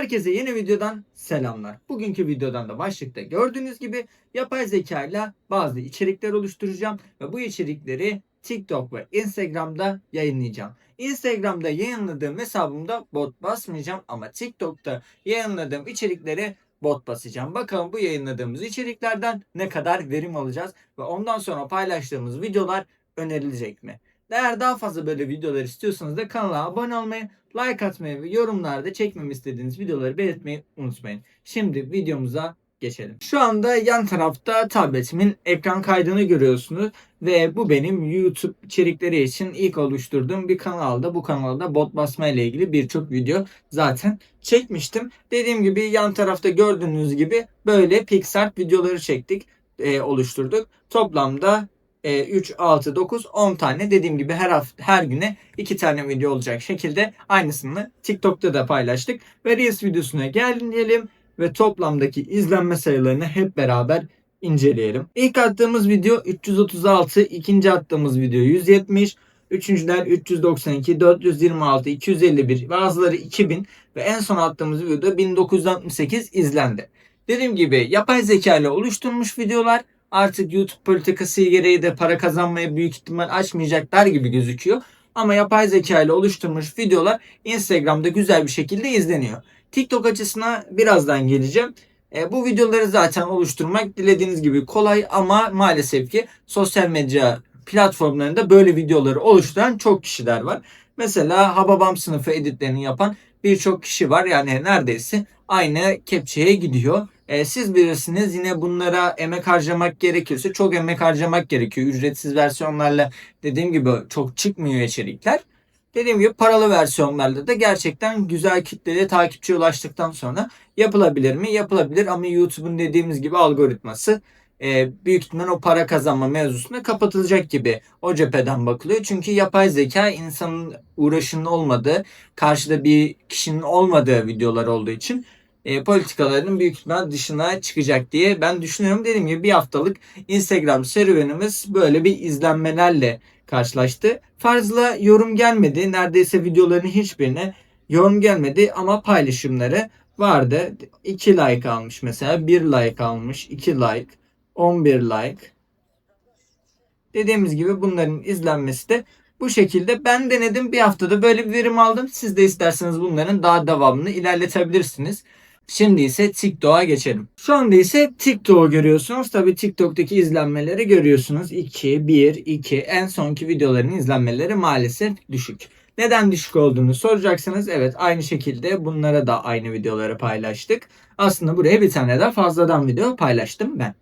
Herkese yeni videodan selamlar. Bugünkü videodan da başlıkta gördüğünüz gibi yapay zeka ile bazı içerikler oluşturacağım ve bu içerikleri TikTok ve Instagram'da yayınlayacağım. Instagram'da yayınladığım hesabımda bot basmayacağım ama TikTok'ta yayınladığım içerikleri bot basacağım. Bakalım bu yayınladığımız içeriklerden ne kadar verim alacağız ve ondan sonra paylaştığımız videolar önerilecek mi? Eğer daha fazla böyle videolar istiyorsanız da kanala abone olmayı, like atmayı ve yorumlarda çekmemi istediğiniz videoları belirtmeyi unutmayın. Şimdi videomuza geçelim. Şu anda yan tarafta tabletimin ekran kaydını görüyorsunuz ve bu benim YouTube içerikleri için ilk oluşturduğum bir kanalda. Bu kanalda bot basma ile ilgili birçok video zaten çekmiştim. Dediğim gibi yan tarafta gördüğünüz gibi böyle Pixar videoları çektik, e, oluşturduk. Toplamda e, 3, 6, 9, 10 tane dediğim gibi her hafta, her güne 2 tane video olacak şekilde aynısını TikTok'ta da paylaştık. Ve Reels videosuna gelelim ve toplamdaki izlenme sayılarını hep beraber inceleyelim. İlk attığımız video 336, ikinci attığımız video 170, üçüncüler 392, 426, 251, bazıları 2000 ve en son attığımız videoda 1968 izlendi. Dediğim gibi yapay zeka ile oluşturulmuş videolar artık YouTube politikası gereği de para kazanmaya büyük ihtimal açmayacaklar gibi gözüküyor. Ama yapay zeka ile oluşturulmuş videolar Instagram'da güzel bir şekilde izleniyor. TikTok açısına birazdan geleceğim. E, bu videoları zaten oluşturmak dilediğiniz gibi kolay ama maalesef ki sosyal medya platformlarında böyle videoları oluşturan çok kişiler var. Mesela Hababam sınıfı editlerini yapan birçok kişi var. Yani neredeyse aynı kepçeye gidiyor. E, siz bilirsiniz yine bunlara emek harcamak gerekirse çok emek harcamak gerekiyor. Ücretsiz versiyonlarla dediğim gibi çok çıkmıyor içerikler. Dediğim gibi paralı versiyonlarda da gerçekten güzel kitleye takipçi ulaştıktan sonra yapılabilir mi? Yapılabilir ama YouTube'un dediğimiz gibi algoritması e, büyük ihtimal o para kazanma mevzusunda kapatılacak gibi o cepheden bakılıyor. Çünkü yapay zeka insanın uğraşının olmadığı, karşıda bir kişinin olmadığı videolar olduğu için e, politikalarının büyük ihtimal dışına çıkacak diye ben düşünüyorum. Dediğim gibi bir haftalık Instagram serüvenimiz böyle bir izlenmelerle karşılaştı. Fazla yorum gelmedi. Neredeyse videoların hiçbirine yorum gelmedi ama paylaşımları vardı. 2 like almış mesela. 1 like almış. 2 like. 11 like. Dediğimiz gibi bunların izlenmesi de bu şekilde ben denedim bir haftada böyle bir verim aldım. Siz de isterseniz bunların daha devamını ilerletebilirsiniz. Şimdi ise TikTok'a geçelim. Şu anda ise TikTok'u görüyorsunuz. Tabii TikTok'taki izlenmeleri görüyorsunuz. 2, 1, 2. En sonki videoların izlenmeleri maalesef düşük. Neden düşük olduğunu soracaksınız. Evet aynı şekilde bunlara da aynı videoları paylaştık. Aslında buraya bir tane daha fazladan video paylaştım ben.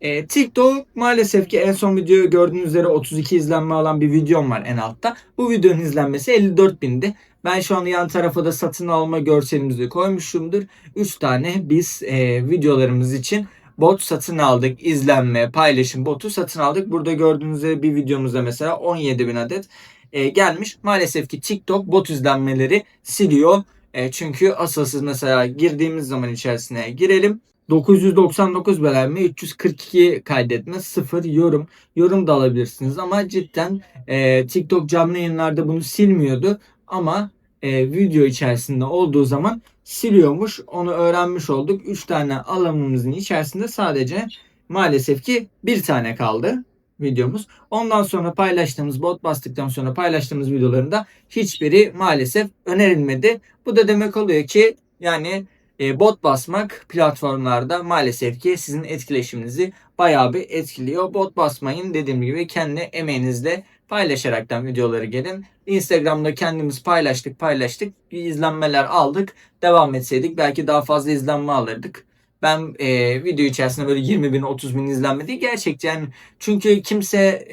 E, TikTok maalesef ki en son videoyu gördüğünüz üzere 32 izlenme alan bir videom var en altta. Bu videonun izlenmesi 54 bindi. Ben şu an yan tarafa da satın alma görselimizi koymuşumdur. 3 tane biz e, videolarımız için bot satın aldık. İzlenme, paylaşım botu satın aldık. Burada gördüğünüz üzere bir videomuzda mesela 17 bin adet e, gelmiş. Maalesef ki TikTok bot izlenmeleri siliyor. E, çünkü asılsız mesela girdiğimiz zaman içerisine girelim. 999 beğenme, 342 kaydetme, 0 yorum. Yorum da alabilirsiniz ama cidden e, TikTok canlı yayınlarda bunu silmiyordu. Ama e, video içerisinde olduğu zaman siliyormuş. Onu öğrenmiş olduk. 3 tane alanımızın içerisinde sadece maalesef ki bir tane kaldı videomuz. Ondan sonra paylaştığımız bot bastıktan sonra paylaştığımız videolarında hiçbiri maalesef önerilmedi. Bu da demek oluyor ki yani e, bot basmak platformlarda maalesef ki sizin etkileşiminizi bayağı bir etkiliyor. Bot basmayın dediğim gibi kendi emeğinizle paylaşaraktan videoları gelin. Instagram'da kendimiz paylaştık paylaştık. izlenmeler aldık. Devam etseydik belki daha fazla izlenme alırdık. Ben e, video içerisinde böyle 20 bin 30 bin izlenme değil gerçekten. Çünkü kimse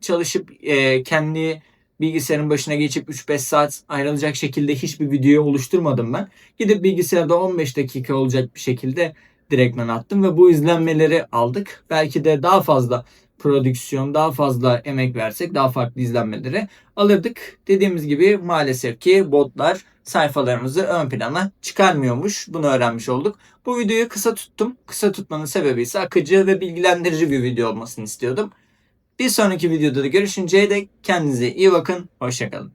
çalışıp e, kendi bilgisayarın başına geçip 3-5 saat ayrılacak şekilde hiçbir videoyu oluşturmadım ben. Gidip bilgisayarda 15 dakika olacak bir şekilde direktmen attım ve bu izlenmeleri aldık. Belki de daha fazla prodüksiyon, daha fazla emek versek daha farklı izlenmeleri alırdık. Dediğimiz gibi maalesef ki botlar sayfalarımızı ön plana çıkarmıyormuş. Bunu öğrenmiş olduk. Bu videoyu kısa tuttum. Kısa tutmanın sebebi ise akıcı ve bilgilendirici bir video olmasını istiyordum. Bir sonraki videoda da görüşünceye dek kendinize iyi bakın. Hoşçakalın.